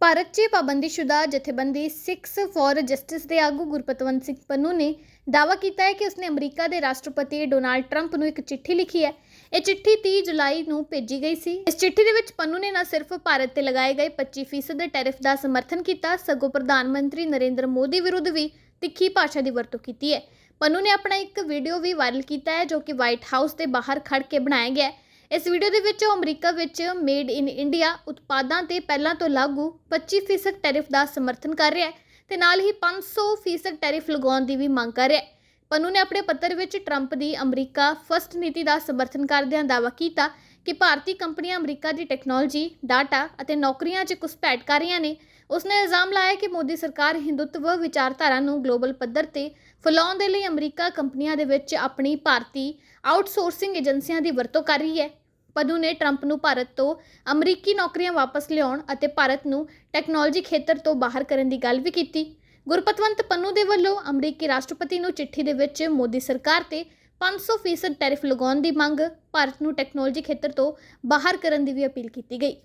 ਭਾਰਤ 'ਚ ਪਾਬੰਦੀਸ਼ੁਦਾ ਜਥੇਬੰਦੀ Sikhs for justice ਦੇ ਆਗੂ ਗੁਰਪਤਵੰਤ ਸਿੰਘ ਪੰਨੂ ਨੇ ਦਾਅਵਾ ਕੀਤਾ ਹੈ ਕਿ ਉਸਨੇ ਅਮਰੀਕਾ ਦੇ ਰਾਸ਼ਟਰਪਤੀ ਡੋਨਾਲਡ ਟਰੰਪ ਨੂੰ ਇੱਕ ਚਿੱਠੀ ਲਿਖੀ ਹੈ। ਇਹ ਚਿੱਠੀ 30 ਜੁਲਾਈ ਨੂੰ ਭੇਜੀ ਗਈ ਸੀ। ਇਸ ਚਿੱਠੀ ਦੇ ਵਿੱਚ ਪੰਨੂ ਨੇ ਨਾ ਸਿਰਫ ਭਾਰਤ ਤੇ ਲਗਾਏ ਗਏ 25% ਦੇ ਟੈਰਿਫ ਦਾ ਸਮਰਥਨ ਕੀਤਾ, ਸਗੋਂ ਪ੍ਰਧਾਨ ਮੰਤਰੀ ਨਰਿੰਦਰ ਮੋਦੀ ਵਿਰੁੱਧ ਵੀ ਤਿੱਖੀ ਭਾਸ਼ਾ ਦੀ ਵਰਤੋਂ ਕੀਤੀ ਹੈ। ਪੰਨੂ ਨੇ ਆਪਣਾ ਇੱਕ ਵੀਡੀਓ ਵੀ ਵਾਇਰਲ ਕੀਤਾ ਹੈ, ਜੋ ਕਿ ਵਾਈਟ ਹਾਊਸ ਦੇ ਬਾਹਰ ਖੜ ਕੇ ਬਣਾਇਆ ਗਿਆ ਹੈ। ਇਸ ਵੀਡੀਓ ਦੇ ਵਿੱਚ ਉਹ ਅਮਰੀਕਾ ਵਿੱਚ ਮੇਡ ਇਨ ਇੰਡੀਆ ਉਤਪਾਦਾਂ ਤੇ ਪਹਿਲਾਂ ਤੋਂ ਲਾਗੂ 25% ਟੈਰਿਫ ਦਾ ਸਮਰਥਨ ਕਰ ਰਿਹਾ ਹੈ ਤੇ ਨਾਲ ਹੀ 500% ਟੈਰਿਫ ਲਗਾਉਣ ਦੀ ਵੀ ਮੰਗ ਕਰ ਰਿਹਾ ਹੈ। ਪੰਨੂ ਨੇ ਆਪਣੇ ਪੱਤਰ ਵਿੱਚ ਟਰੰਪ ਦੀ ਅਮਰੀਕਾ ਫਸਟ ਨੀਤੀ ਦਾ ਸਮਰਥਨ ਕਰਦਿਆਂ ਦਾਅਵਾ ਕੀਤਾ ਕਿ ਭਾਰਤੀ ਕੰਪਨੀਆਂ ਅਮਰੀਕਾ ਦੀ ਟੈਕਨੋਲੋਜੀ, ਡਾਟਾ ਅਤੇ ਨੌਕਰੀਆਂ 'ਚ ਘੁਸਪੈਠ ਕਰ ਰਹੀਆਂ ਨੇ। ਉਸਨੇ ਇਲਜ਼ਾਮ ਲਾਇਆ ਕਿ ਮੋਦੀ ਸਰਕਾਰ ਹਿੰਦੂਤਵ ਵਿਚਾਰਧਾਰਾ ਨੂੰ ਗਲੋਬਲ ਪੱਧਰ ਤੇ ਫੈਲਾਉਣ ਦੇ ਲਈ ਅਮਰੀਕਾ ਕੰਪਨੀਆਂ ਦੇ ਵਿੱਚ ਆਪਣੀ ਭਾਰਤੀ ਆਊਟਸੋਰਸਿੰਗ ਏਜੰਸੀਆਂ ਦੀ ਵਰਤੋਂ ਕਰ ਰਹੀ ਹੈ। ਪਦੂ ਨੇ ਟਰੰਪ ਨੂੰ ਭਾਰਤ ਤੋਂ ਅਮਰੀਕੀ ਨੌਕਰੀਆਂ ਵਾਪਸ ਲਿਆਉਣ ਅਤੇ ਭਾਰਤ ਨੂੰ ਟੈਕਨੋਲੋਜੀ ਖੇਤਰ ਤੋਂ ਬਾਹਰ ਕਰਨ ਦੀ ਗੱਲ ਵੀ ਕੀਤੀ। ਗੁਰਪਤਵੰਤ ਪੰਨੂ ਦੇ ਵੱਲੋਂ ਅਮਰੀਕੀ ਰਾਸ਼ਟਰਪਤੀ ਨੂੰ ਚਿੱਠੀ ਦੇ ਵਿੱਚ ਮੋਦੀ ਸਰਕਾਰ ਤੇ 500% ਟੈਰਿਫ ਲਗਾਉਣ ਦੀ ਮੰਗ ਭਾਰਤ ਨੂੰ ਟੈਕਨੋਲੋਜੀ ਖੇਤਰ ਤੋਂ ਬਾਹਰ ਕਰਨ ਦੀ ਵੀ ਅਪੀਲ ਕੀਤੀ ਗਈ।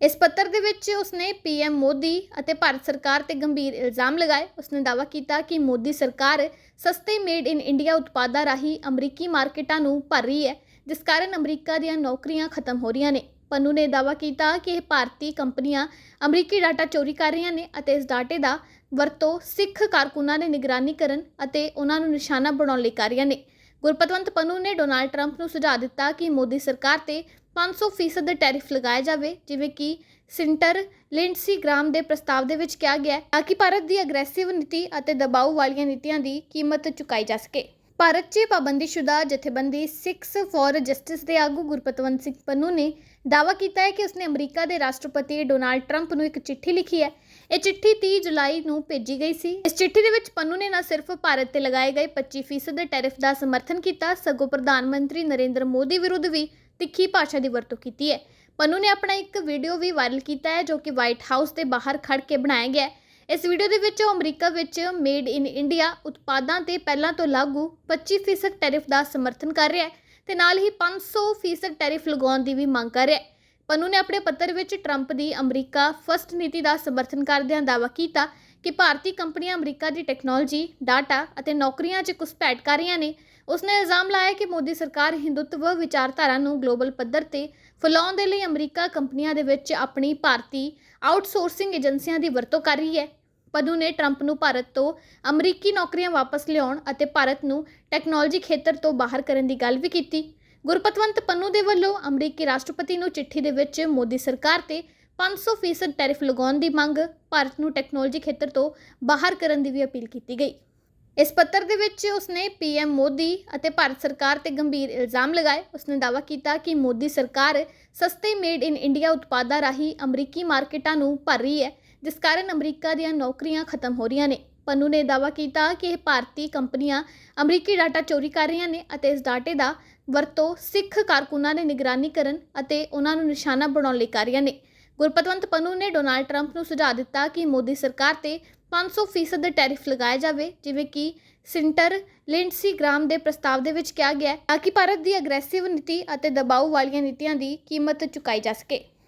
ਇਸ ਪੱਤਰ ਦੇ ਵਿੱਚ ਉਸਨੇ ਪੀਐਮ ਮੋਦੀ ਅਤੇ ਭਾਰਤ ਸਰਕਾਰ ਤੇ ਗੰਭੀਰ ਇਲਜ਼ਾਮ ਲਗਾਏ। ਉਸਨੇ ਦਾਅਵਾ ਕੀਤਾ ਕਿ ਮੋਦੀ ਸਰਕਾਰ ਸਸਤੇ ਮੇਡ ਇਨ ਇੰਡੀਆ ਉਤਪਾਦਾਂ ਰਾਹੀਂ ਅਮਰੀਕੀ ਮਾਰਕੀਟਾਂ ਨੂੰ ਭਰ ਰਹੀ ਹੈ। ਜਿਸ ਕਾਰਨ ਅਮਰੀਕਾ ਦੀਆਂ ਨੌਕਰੀਆਂ ਖਤਮ ਹੋ ਰਹੀਆਂ ਨੇ। ਪੰਨੂ ਨੇ ਦਾਅਵਾ ਕੀਤਾ ਕਿ ਇਹ ਭਾਰਤੀ ਕੰਪਨੀਆਂ ਅਮਰੀਕੀ ਡਾਟਾ ਚੋਰੀ ਕਰ ਰਹੀਆਂ ਨੇ ਅਤੇ ਇਸ ਡਾਟੇ ਦਾ ਵਰਤੋਂ ਸਿੱਖ ਕਾਰਕੁਨਾਂ ਨੇ ਨਿਗਰਾਨੀ ਕਰਨ ਅਤੇ ਉਹਨਾਂ ਨੂੰ ਨਿਸ਼ਾਨਾ ਬਣਾਉਣ ਲਈ ਕਰ ਰਹੀਆਂ ਨੇ। ਗੁਰਪਤਵੰਤ ਪੰਨੂ ਨੇ ਡੋਨਾਲਡ ਟਰੰਪ ਨੂੰ ਸੁਝਾਅ ਦਿੱਤਾ ਕਿ ਮੋਦੀ ਸਰਕਾਰ ਤੇ 500% ਦੇ ਟੈਰਿਫ ਲਗਾਇਆ ਜਾਵੇ, ਜਿਵੇਂ ਕਿ ਸਿੰਟਰ ਲਿੰਡਸੀ ਗ੍ਰਾਮ ਦੇ ਪ੍ਰਸਤਾਵ ਦੇ ਵਿੱਚ ਕਿਹਾ ਗਿਆ ਹੈ, ਤਾਂ ਕਿ ਭਾਰਤ ਦੀ ਅਗਰੈਸਿਵ ਨੀਤੀ ਅਤੇ ਦਬਾਅ ਵਾਲੀਆਂ ਨੀਤੀਆਂ ਦੀ ਕੀਮਤ ਚੁਕਾਈ ਜਾ ਸਕੇ। ਭਾਰਤ 'ਚ ਪਾਬੰਦੀਸ਼ੁਦਾ ਜਥੇਬੰਦੀ ਸਿੱਖਸ ਫॉर ਜਸਟਿਸ ਦੇ ਆਗੂ ਗੁਰਪਤਵੰਤ ਸਿੰਘ ਪੰਨੂ ਨੇ ਦਾਅਵਾ ਕੀਤਾ ਹੈ ਕਿ ਉਸਨੇ ਅਮਰੀਕਾ ਦੇ ਰਾਸ਼ਟਰਪਤੀ ਡੋਨਾਲਡ ਟਰੰਪ ਨੂੰ ਇੱਕ ਚਿੱਠੀ ਲਿਖੀ ਹੈ। ਇਹ ਚਿੱਠੀ 30 ਜੁਲਾਈ ਨੂੰ ਭੇਜੀ ਗਈ ਸੀ। ਇਸ ਚਿੱਠੀ ਦੇ ਵਿੱਚ ਪੰਨੂ ਨੇ ਨਾ ਸਿਰਫ ਭਾਰਤ ਤੇ ਲਗਾਏ ਗਏ 25% ਦੇ ਟੈਰਿਫ ਦਾ ਸਮਰਥਨ ਕੀਤਾ, ਸਗੋਂ ਪ੍ਰਧਾਨ ਮੰਤਰੀ ਨਰਿੰਦਰ ਮੋਦੀ ਵਿਰੁੱਧ ਵੀ ਤਿੱਖੀ ਭਾਸ਼ਾ ਦੀ ਵਰਤੋਂ ਕੀਤੀ ਹੈ। ਪੰਨੂ ਨੇ ਆਪਣਾ ਇੱਕ ਵੀਡੀਓ ਵੀ ਵਾਇਰਲ ਕੀਤਾ ਹੈ, ਜੋ ਕਿ ਵਾਈਟ ਹਾਊਸ ਦੇ ਬਾਹਰ ਖੜ ਕੇ ਬਣਾਇਆ ਗਿਆ ਹੈ। ਇਸ ਵੀਡੀਓ ਦੇ ਵਿੱਚ ਉਹ ਅਮਰੀਕਾ ਵਿੱਚ ਮੇਡ ਇਨ ਇੰਡੀਆ ਉਤਪਾਦਾਂ ਤੇ ਪਹਿਲਾਂ ਤੋਂ ਲਾਗੂ 25% ਟੈਰਿਫ ਦਾ ਸਮਰਥਨ ਕਰ ਰਿਹਾ ਹੈ ਤੇ ਨਾਲ ਹੀ 500% ਟੈਰਿਫ ਲਗਾਉਣ ਦੀ ਵੀ ਮੰਗ ਕਰ ਰਿਹਾ ਹੈ। ਪੰਨੂ ਨੇ ਆਪਣੇ ਪੱਤਰ ਵਿੱਚ ਟਰੰਪ ਦੀ ਅਮਰੀਕਾ ਫਸਟ ਨੀਤੀ ਦਾ ਸਮਰਥਨ ਕਰਦਿਆਂ ਦਾਅਵਾ ਕੀਤਾ ਕਿ ਭਾਰਤੀ ਕੰਪਨੀਆਂ ਅਮਰੀਕਾ ਦੀ ਟੈਕਨੋਲੋਜੀ, ਡਾਟਾ ਅਤੇ ਨੌਕਰੀਆਂ 'ਚ ਘੁਸਪੈਠ ਕਰ ਰਹੀਆਂ ਨੇ ਉਸਨੇ ਇਲਜ਼ਾਮ ਲਾਇਆ ਕਿ ਮੋਦੀ ਸਰਕਾਰ ਹਿੰਦੂਤਵ ਵਿਚਾਰਧਾਰਾ ਨੂੰ ਗਲੋਬਲ ਪੱਧਰ ਤੇ ਫੈਲਾਉਣ ਦੇ ਲਈ ਅਮਰੀਕਾ ਕੰਪਨੀਆਂ ਦੇ ਵਿੱਚ ਆਪਣੀ ਭਾਰਤੀ ਆਊਟਸੋਰਸਿੰਗ ਏਜੰਸੀਆਂ ਦੀ ਵਰਤੋਂ ਕਰ ਰਹੀ ਹੈ। ਪਦੂ ਨੇ ਟਰੰਪ ਨੂੰ ਭਾਰਤ ਤੋਂ ਅਮਰੀਕੀ ਨੌਕਰੀਆਂ ਵਾਪਸ ਲਿਆਉਣ ਅਤੇ ਭਾਰਤ ਨੂੰ ਟੈਕਨੋਲੋਜੀ ਖੇਤਰ ਤੋਂ ਬਾਹਰ ਕਰਨ ਦੀ ਗੱਲ ਵੀ ਕੀਤੀ। ਗੁਰਪਤਵੰਤ ਪੰਨੂ ਦੇ ਵੱਲੋਂ ਅਮਰੀਕੀ ਰਾਸ਼ਟਰਪਤੀ ਨੂੰ ਚਿੱਠੀ ਦੇ ਵਿੱਚ ਮੋਦੀ ਸਰਕਾਰ ਤੇ 500% ਟੈਰਿਫ ਲਗਾਉਣ ਦੀ ਮੰਗ, ਭਾਰਤ ਨੂੰ ਟੈਕਨੋਲੋਜੀ ਖੇਤਰ ਤੋਂ ਬਾਹਰ ਕਰਨ ਦੀ ਵੀ ਅਪੀਲ ਕੀਤੀ ਗਈ। ਇਸ ਪੱਤਰ ਦੇ ਵਿੱਚ ਉਸਨੇ ਪੀਐਮ ਮੋਦੀ ਅਤੇ ਭਾਰਤ ਸਰਕਾਰ ਤੇ ਗੰਭੀਰ ਇਲਜ਼ਾਮ ਲਗਾਏ। ਉਸਨੇ ਦਾਅਵਾ ਕੀਤਾ ਕਿ ਮੋਦੀ ਸਰਕਾਰ ਸਸਤੇ ਮੇਡ ਇਨ ਇੰਡੀਆ ਉਤਪਾਦਾਂ ਰਾਹੀਂ ਅਮਰੀਕੀ ਮਾਰਕੀਟਾਂ ਨੂੰ ਭਰ ਰਹੀ ਹੈ, ਜਿਸ ਕਾਰਨ ਅਮਰੀਕਾ ਦੀਆਂ ਨੌਕਰੀਆਂ ਖਤਮ ਹੋ ਰਹੀਆਂ ਨੇ। ਪੰਨੂ ਨੇ ਦਾਅਵਾ ਕੀਤਾ ਕਿ ਇਹ ਭਾਰਤੀ ਕੰਪਨੀਆਂ ਅਮਰੀਕੀ ਡਾਟਾ ਚੋਰੀ ਕਰ ਰਹੀਆਂ ਨੇ ਅਤੇ ਇਸ ਡਾਟੇ ਦਾ ਵਰਤੋਂ ਸਿੱਖ ਕਾਰਕੁਨਾਂ ਨੇ ਨਿਗਰਾਨੀ ਕਰਨ ਅਤੇ ਉਹਨਾਂ ਨੂੰ ਨਿਸ਼ਾਨਾ ਬਣਾਉਣ ਲਈ ਕਰ ਰਹੀਆਂ ਨੇ। ਗੁਰਪਤਵੰਤ ਪੰਨੂ ਨੇ ਡੋਨਾਲਡ ਟਰੰਪ ਨੂੰ ਸੁਝਾਅ ਦਿੱਤਾ ਕਿ ਮੋਦੀ ਸਰਕਾਰ ਤੇ 500% ਦੇ ਟੈਰਿਫ ਲਗਾਇਆ ਜਾਵੇ, ਜਿਵੇਂ ਕਿ ਸਿੰਟਰ ਲਿੰਡਸੀ ਗ੍ਰਾਮ ਦੇ ਪ੍ਰਸਤਾਵ ਦੇ ਵਿੱਚ ਕਿਹਾ ਗਿਆ ਹੈ, ਤਾਂ ਕਿ ਭਾਰਤ ਦੀ ਅਗਰੈਸਿਵ ਨੀਤੀ ਅਤੇ ਦਬਾਅ ਵਾਲੀਆਂ ਨੀਤੀਆਂ ਦੀ ਕੀਮਤ ਚੁਕਾਈ ਜਾ ਸਕੇ।